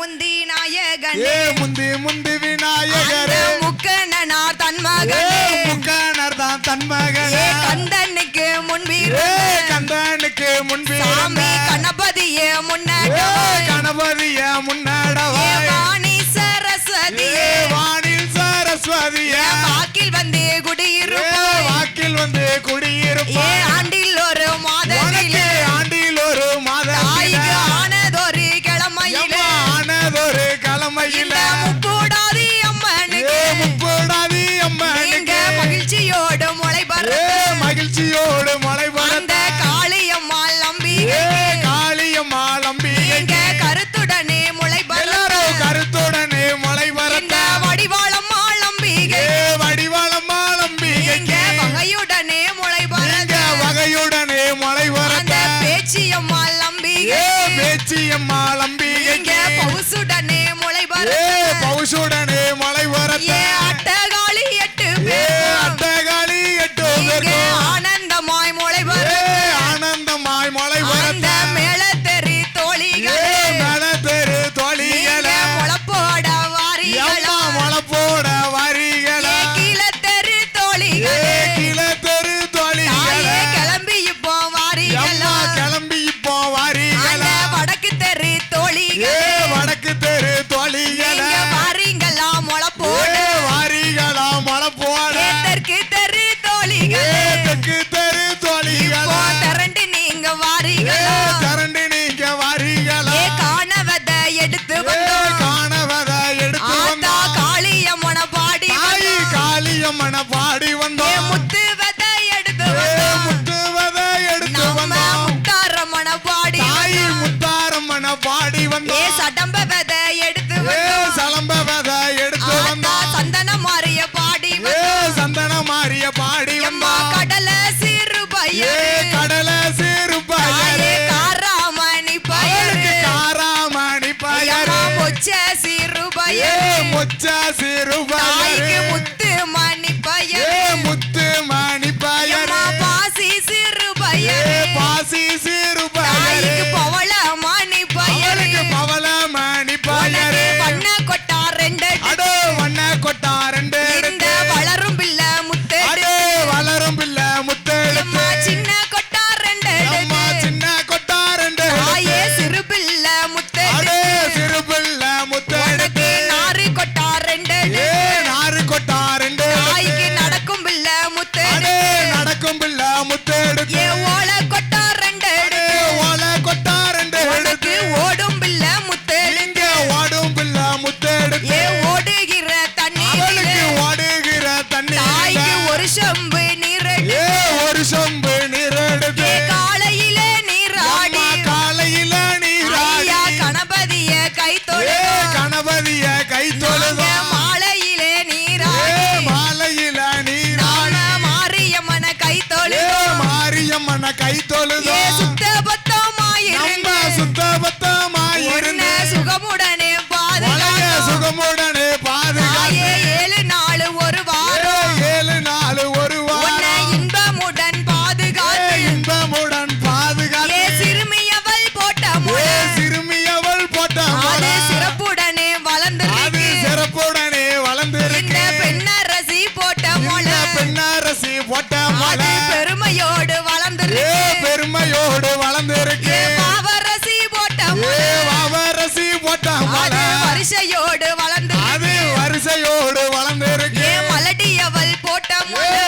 முந்தி நாயகனே. முந்தி முந்தி விநாயகரே. முக்கணனார் தன் மகனே. முக்கணர் தான் தன் மகனே. கந்தனுக்கு முன்பிரு கந்தனுக்கு முன்பிரு கணபதியே முன்னடா கணபதியே முன்னடவா வாணி சரஸ்வதியே. வாணி சரஸ்வதியே. வாக்கில் வந்து குடியிருப்போம் வாக்கில் வந்து குடியிருப்போம் ஆண்டில் ஒரு மாதத்திலே மழையில முக்கூடாதி அம்மனுக்கு. முக்கூடாதி அம்மனுக்கு. மகிழ்ச்சியோடு மழை மகிழ்ச்சியோடு আই দোল yeah.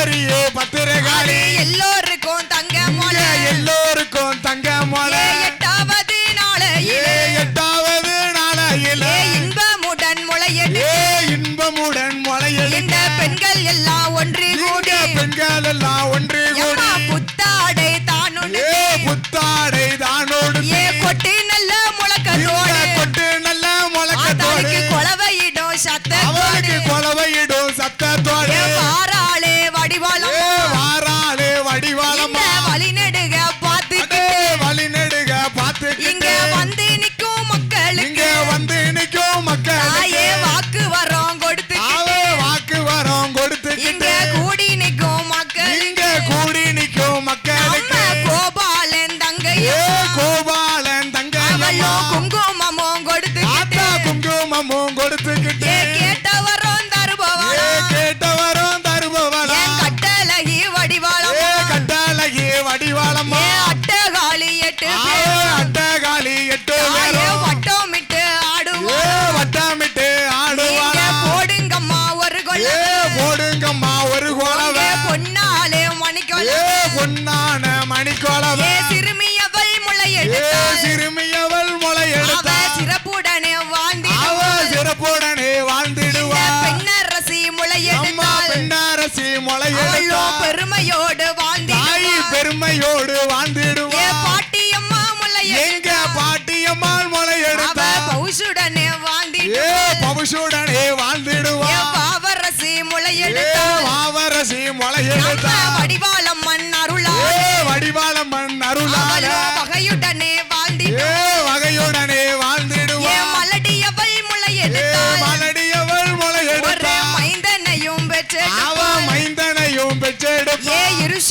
Bhadrakali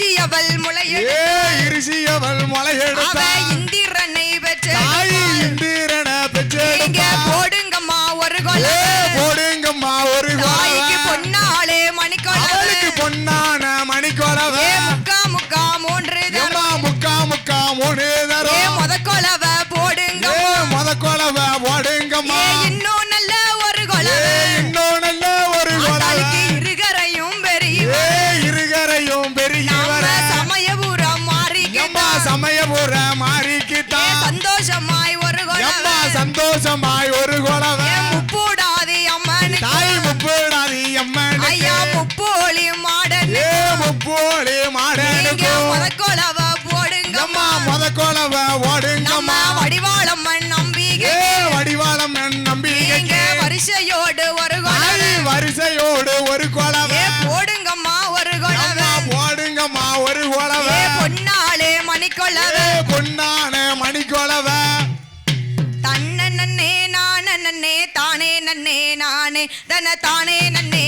A I'm. தன தானே நன்னே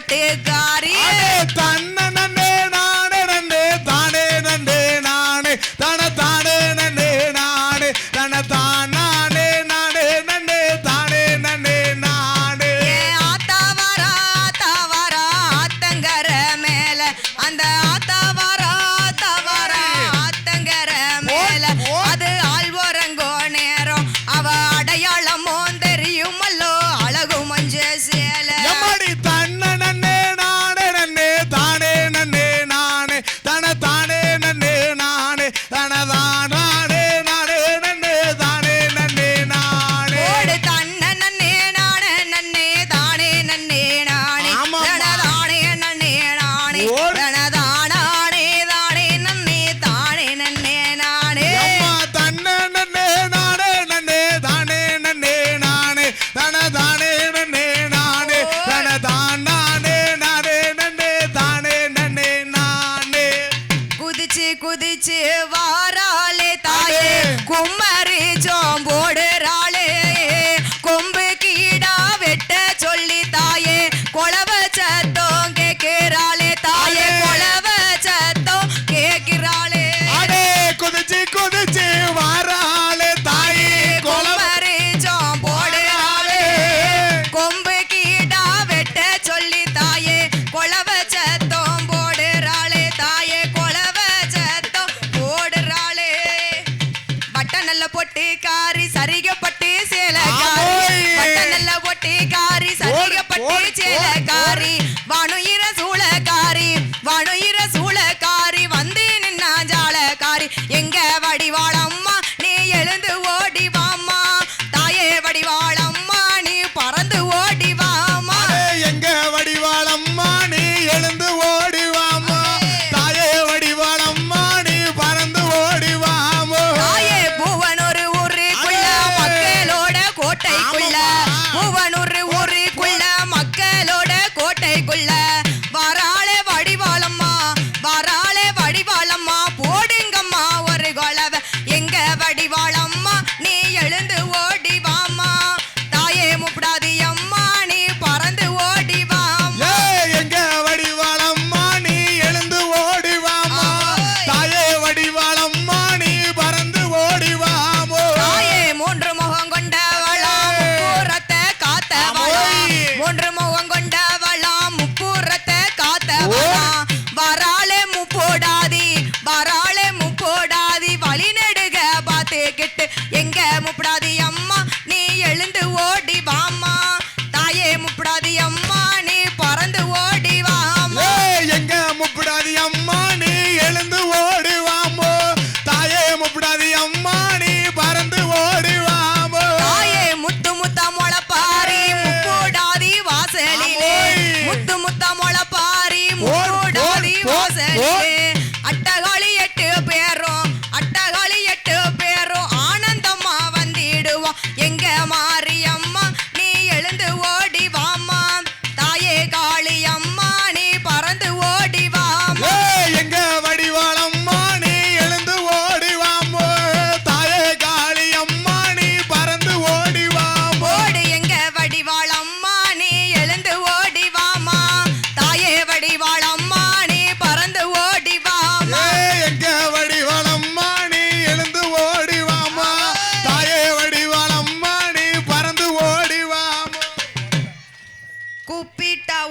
ஓட்டு காரி. தன்ன நன்னே நானே நன்னே தானே நன்னே நானே. தன தானே நன்னே நானே. தன தானே நானே நன்னே தானே நன்னே நானே. ஆத்தாவாரா ஆத்தாவாரா ஆத்தங்கர மேல. அந்த ஆத்தாவாரா ஆத்தாவாரா ஆத்தங்கர மேல. அது ஆழ்வரங்கோ நேரம். அவ அடையாளமோ தெரியுமல்லோ அழகு மஞ்சேசே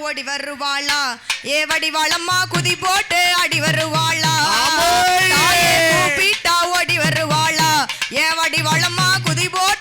ஓடி வருவாளா? ஏ வடிவாளம்மா குதி போட்டு அடி வருவாளா? கூப்பிட்டா ஓடி வருவாளா? ஏ வடிவாளம்மா குதி போட்டு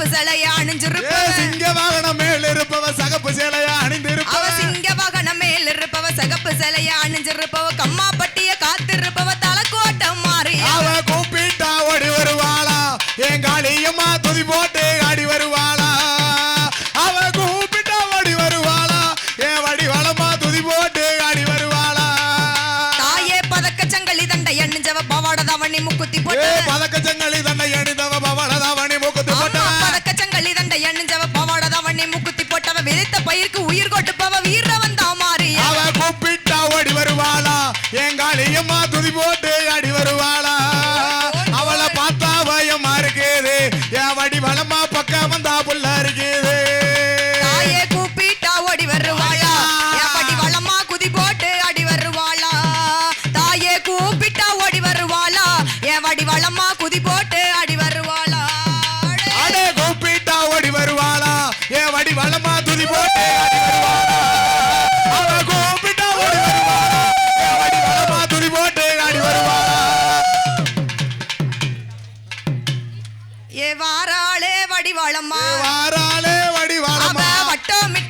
சிகப்பு சிலையா அணிஞ்சிருப்பவ சிங்க இருப்பவ சகப்பு சிலையா அணிந்திருப்பவ சிங்க வாகன இருப்பவ சகப்பு சிலையா அணிஞ்சிருப்பவ கம்மா பட்டிய காத்திருப்பவ தலக்கோட்டம் மாறி அவ கூப்பிட்டா ஓடி வருவாளா? என் காளியம்மா துதி போட்டு ஆடி வருவாளா? அவ கூப்பிட்டா ஓடி வருவாளா? என் வடிவளமா துதி போட்டு ஆடி வருவாளா? தாயே பதக்க சங்கலி தண்டை முக்குத்தி போட்டு. ஆட்டோமேட்டிக்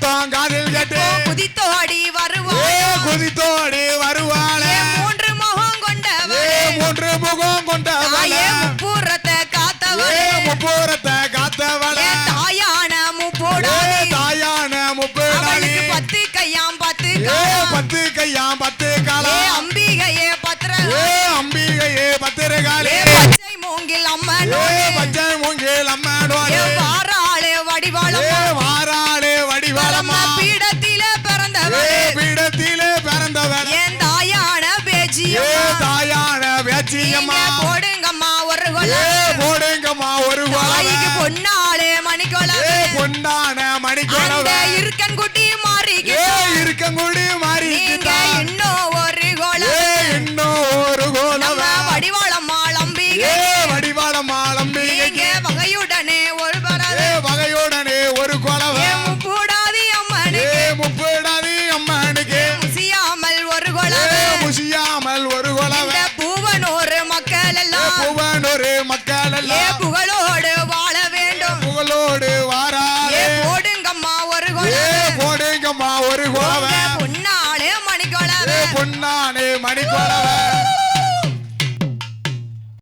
batanga கிழியம்மா போடுங்கம்மா ஒரு கொலை. போடுங்கம்மா ஒரு கொலை. பொன்னாளே மணிக்கொலை. பொன்னான மணிக்கொலை. இருக்கன் குட்டி மாறி மாறி